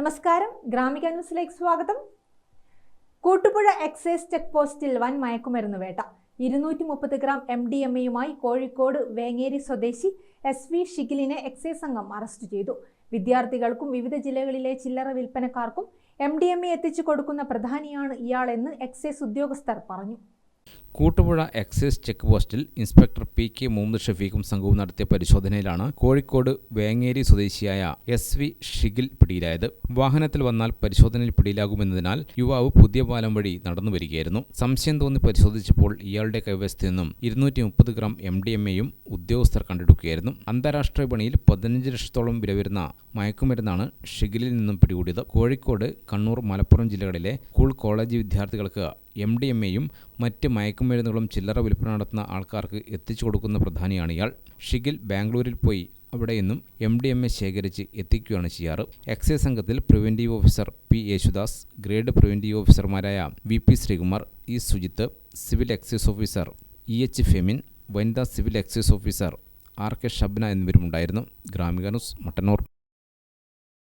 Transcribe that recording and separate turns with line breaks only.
നമസ്കാരം. ഗ്രാമിക ന്യൂസിലേക്ക് സ്വാഗതം. കൂട്ടുപുഴ എക്സൈസ് ചെക്ക് പോസ്റ്റിൽ വൻ മയക്കുമരുന്ന് വേട്ട. ഇരുന്നൂറ്റി മുപ്പത് ഗ്രാം എം ഡി എം എയുമായി കോഴിക്കോട് വേങ്ങേരി സ്വദേശി എസ് വി ഷിഗിലിനെ എക്സൈസ് സംഘം അറസ്റ്റ് ചെയ്തു. വിദ്യാർത്ഥികൾക്കും വിവിധ ജില്ലകളിലെ ചില്ലറ വിൽപ്പനക്കാർക്കും എം ഡി എം എ എത്തിച്ചു കൊടുക്കുന്ന പ്രധാനിയാണ് ഇയാളെന്ന് എക്സൈസ് ഉദ്യോഗസ്ഥർ പറഞ്ഞു.
കൂട്ടുപുഴ എക്സൈസ് ചെക്ക് പോസ്റ്റിൽ ഇൻസ്പെക്ടർ പി കെ മുഹമ്മദ് ഷഫീഖും സംഘവും നടത്തിയ പരിശോധനയിലാണ് കോഴിക്കോട് വേങ്ങേരി സ്വദേശിയായ എസ് വി ഷിഗിൽ പിടിയിലായത്. വാഹനത്തിൽ വന്നാൽ പരിശോധനയിൽ പിടിയിലാകുമെന്നതിനാൽ യുവാവ് പുതിയ പാലം വഴി നടന്നു വരികയായിരുന്നു സംശയം തോന്നി പരിശോധിച്ചപ്പോൾ ഇയാളുടെ കൈവശത്തു നിന്നും ഇരുന്നൂറ്റി മുപ്പത് ഗ്രാം എം ഡി എം എയും ഉദ്യോഗസ്ഥർ കണ്ടെടുക്കുകയായിരുന്നു. അന്താരാഷ്ട്ര വിപണിയിൽ പതിനഞ്ച് ലക്ഷത്തോളം വില വരുന്ന മയക്കുമരുന്നാണ് ഷിഗിലിൽ നിന്നും പിടികൂടിയത്. കോഴിക്കോട് കണ്ണൂർ മലപ്പുറം ജില്ലകളിലെ സ്കൂൾ കോളേജ് വിദ്യാർത്ഥികൾക്ക് എം ഡി എം എയും മറ്റ് മയക്കുമരുന്നുകളും ചില്ലറ വിൽപ്പന നടത്തുന്ന ആൾക്കാർക്ക് എത്തിച്ചു കൊടുക്കുന്ന പ്രധാനിയാണ് ഇയാൾ. ഷിഗിൽ ബാംഗ്ലൂരിൽ പോയി അവിടെ നിന്നും എം ഡി എം എ ശേഖരിച്ച് എത്തിക്കുകയാണ് ചെയ്യാറ്. എക്സൈസ് സംഘത്തിൽ preventive officer P Yesudas grade preventive ഓഫീസർമാരായ V P Sreekumar E Sujith civil excise officer E H Femin വനിതാ civil excise officer R K Shabna എന്നിവരുമുണ്ടായിരുന്നു. ഗ്രാമിക മട്ടന്നൂർ.